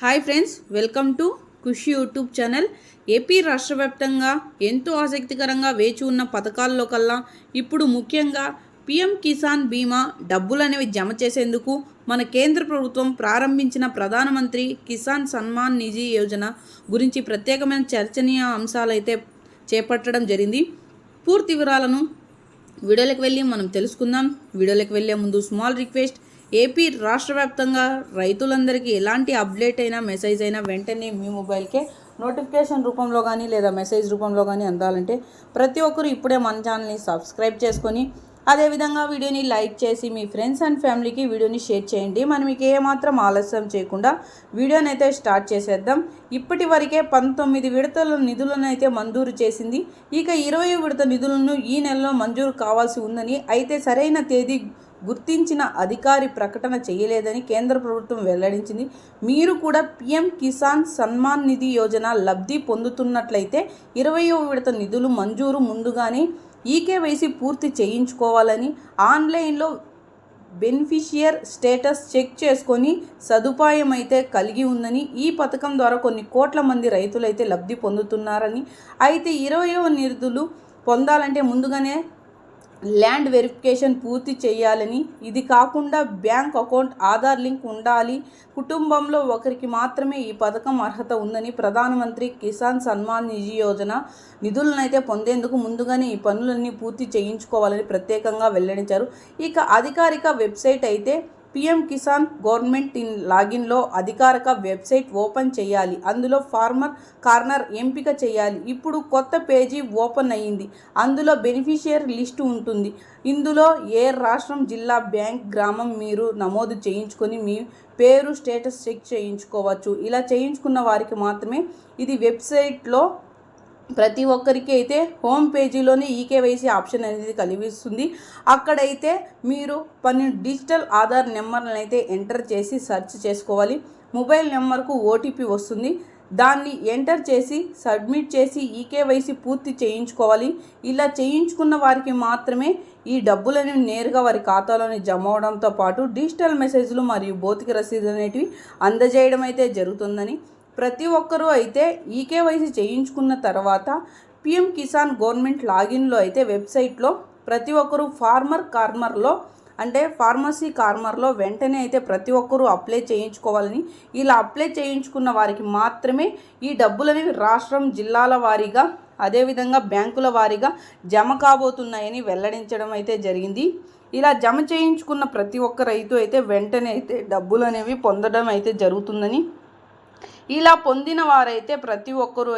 Hi friends welcome to Khushi YouTube channel AP రాష్ట్ర వ్యాప్తంగా ఎంతో ఆసక్తికరంగా వేచి ఉన్న పథకాల్లో కల్లా ఇప్పుడు ముఖ్యంగా పిఎం కిసాన్ బీమా డబ్బులు అనేవి జమ చేసేందుకు మన కేంద్ర ప్రభుత్వం ప్రారంభించిన ప్రధానమంత్రి కిసాన్ సన్మాన్ నిధి యోజన గురించి ప్రత్యేకమైన చర్చనీయ అంశాలైతే చేపట్టడం జరిగింది పూర్తి వివరాలను వీడియోలకు వెళ్ళి మనం తెలుసుకుందాం వీడియోలకు వెళ్ళే ముందు స్మాల్ రిక్వెస్ట్ ఏపీ రాష్ట్ర వ్యాప్తంగా రైతులందరికీ ఎలాంటి అప్డేట్ అయినా మెసేజ్ అయినా వెంటనే మీ మొబైల్కే నోటిఫికేషన్ రూపంలో కానీ లేదా మెసేజ్ రూపంలో కానీ అందాలంటే ప్రతి ఒక్కరు ఇప్పుడే మన ఛానల్ని సబ్స్క్రైబ్ చేసుకొని అదేవిధంగా వీడియోని లైక్ చేసి మీ ఫ్రెండ్స్ అండ్ ఫ్యామిలీకి వీడియోని షేర్ చేయండి. మనం మీకు ఏమాత్రం ఆలస్యం చేయకుండా వీడియోని అయితే స్టార్ట్ చేసేద్దాం. ఇప్పటి వరకే పంతొమ్మిది విడతల నిధులను అయితే మంజూరు చేసింది. ఇక ఇరవై విడత నిధులను ఈ నెలలో మంజూరు కావాల్సి ఉందని అయితే సరైన తేదీ గుర్తించిన అధికారి ప్రకటన చేయలేదని కేంద్ర ప్రభుత్వం వెల్లడించింది. మీరు కూడా పిఎం కిసాన్ సన్మాన్ నిధి యోజన లబ్ధి పొందుతున్నట్లయితే ఇరవయో విడత నిధులు మంజూరు ముందుగానే ఈకేవైసీ పూర్తి చేయించుకోవాలని ఆన్లైన్లో బెనిఫిషియర్ స్టేటస్ చెక్ చేసుకొని సదుపాయం అయితే కలిగి ఉందని ఈ పథకం ద్వారా కొన్ని కోట్ల మంది రైతులైతే లబ్ధి పొందుతున్నారని. అయితే ఇరవయో నిధులు పొందాలంటే ముందుగానే ల్యాండ్ వెరిఫికేషన్ పూర్తి చేయాలని. ఇది కాకుండా బ్యాంక్ అకౌంట్ ఆధార్ లింక్ ఉండాలి. కుటుంబంలో ఒకరికి మాత్రమే ఈ పథకం అర్హత ఉందని ప్రధానమంత్రి కిసాన్ సన్మాన్ నిధి యోజన నిధులనైతే పొందేందుకు ముందుగానే ఈ పనులన్నీ పూర్తి చేయించుకోవాలని ప్రత్యేకంగా వెల్లడించారు. ఇక అధికారిక వెబ్సైట్ అయితే పిఎం కిసాన్ గవర్నమెంట్ ఇన్ లాగిన్లో అధికారిక వెబ్సైట్ ఓపెన్ చేయాలి. అందులో ఫార్మర్ కార్నర్ ఎంపిక చేయాలి. ఇప్పుడు కొత్త పేజీ ఓపెన్ అయ్యింది. అందులో బెనిఫిషియర్ లిస్టు ఉంటుంది. ఇందులో ఏ రాష్ట్రం జిల్లా బ్యాంక్ గ్రామం మీరు నమోదు చేయించుకొని మీ పేరు స్టేటస్ చెక్ చేయించుకోవచ్చు. ఇలా చేయించుకున్న వారికి మాత్రమే ఇది వెబ్సైట్లో ప్రతి ఒక్కరికి అయితే హోమ్ పేజీలోనే ఈకేవైసీ ఆప్షన్ అనేది కలిగిస్తుంది. అక్కడైతే మీరు పన్నెండు డిజిటల్ ఆధార్ నెంబర్లను అయితే ఎంటర్ చేసి సెర్చ్ చేసుకోవాలి. మొబైల్ నెంబర్కు ఓటీపీ వస్తుంది. దాన్ని ఎంటర్ చేసి సబ్మిట్ చేసి ఈకేవైసీ పూర్తి చేయించుకోవాలి. ఇలా చేయించుకున్న వారికి మాత్రమే ఈ డబ్బులను నేరుగా వారి ఖాతాలోని జమ అవడంతో పాటు డిజిటల్ మెసేజ్లు మరియు భౌతిక రసీదు అనేటివి అందజేయడం అయితే జరుగుతుందని ప్రతి ఒక్కరూ అయితే ఈకేవైసీ చేయించుకున్న తర్వాత పిఎం కిసాన్ గవర్నమెంట్ లాగిన్లో అయితే వెబ్సైట్లో ప్రతి ఒక్కరూ ఫార్మర్ కార్మర్లో అంటే ఫార్మసీ కార్మర్లో వెంటనే అయితే ప్రతి ఒక్కరూ అప్లై చేయించుకోవాలని ఇలా అప్లై చేయించుకున్న వారికి మాత్రమే ఈ డబ్బులనేవి రాష్ట్రం జిల్లాల వారీగా అదేవిధంగా బ్యాంకుల వారీగా జమ కాబోతున్నాయని వెల్లడించడం అయితే జరిగింది. ఇలా జమ చేయించుకున్న ప్రతి ఒక్క రైతు అయితే వెంటనే అయితే డబ్బులు అనేవి పొందడం అయితే జరుగుతుందని ఇలా పొందిన వారైతే ప్రతి ఒక్కరూ